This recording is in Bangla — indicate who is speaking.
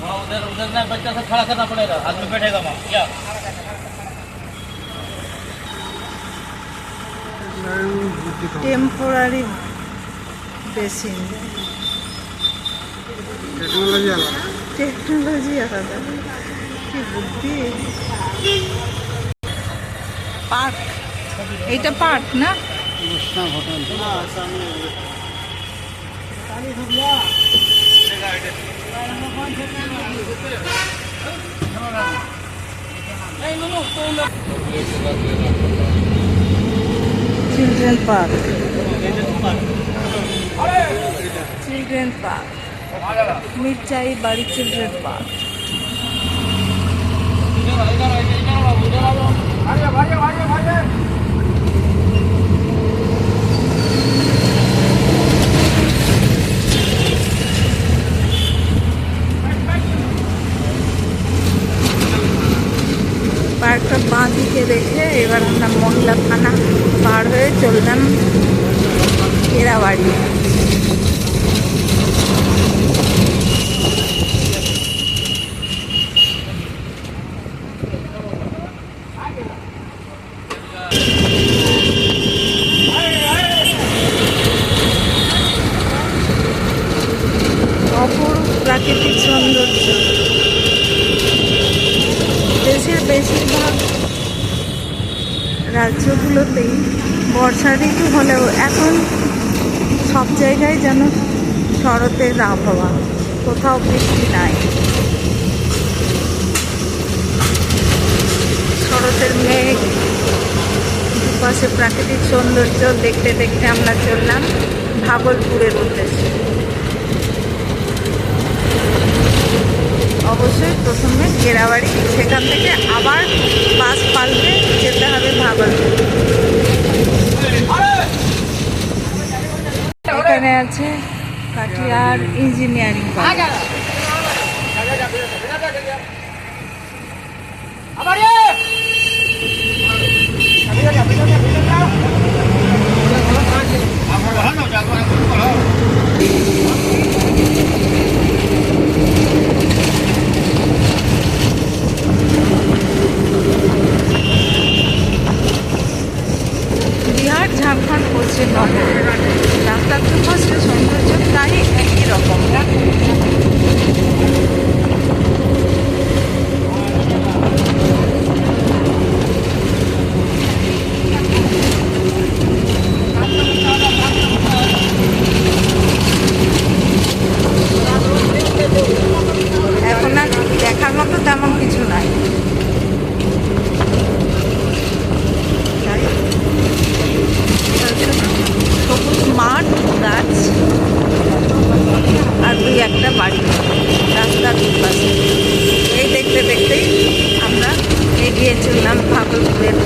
Speaker 1: वहाँ उधर उधर ना बच्चा से खड़ा करना पड़ेगा हाथ में बैठेगा वहाँ क्या
Speaker 2: টেম্পোরারি বেসিন
Speaker 3: টেকনোলজি আলাদা।
Speaker 2: টেকনোলজি আলাদা। কি বুদ্ধি? পার্ক এইটা পার্ক না?
Speaker 3: হোটেল।
Speaker 2: হ্যাঁ, চিলড্রেন পার্ক। Children park. মির্চাই বাড়ি চিলড্রেন পার্ক। পার্কটা দিকে রেখে এবার আমরা মহিলা থানা পার হয়ে চললাম অপূর্ব প্রাকৃতিক সৌন্দর্য। দেশের বেশিরভাগ রাজ্যগুলোতেই বর্ষা ঋতু হলেও এখন সব জায়গায় যেন শরতের আবহাওয়া, কোথাও বৃষ্টি নাই। শরতের মেঘ, দুপাশে প্রাকৃতিক সৌন্দর্য দেখতে দেখতে আমরা চললাম ভাগলপুরের উদ্দেশ্যে। অবশ্যই প্রথমে কেরাবাড়ি সেখান থেকে আবার বাস পাল্টে আছে কাটিয়ার ইঞ্জিনিয়ারিং কলেজ। কিছু সবুজ মাঠ, গাছ, আর দুই একটা বাড়ি রাস্তার দুপাশে। এই দেখতে দেখতেই আমরা এগিয়ে চললাম ভাগলপুরের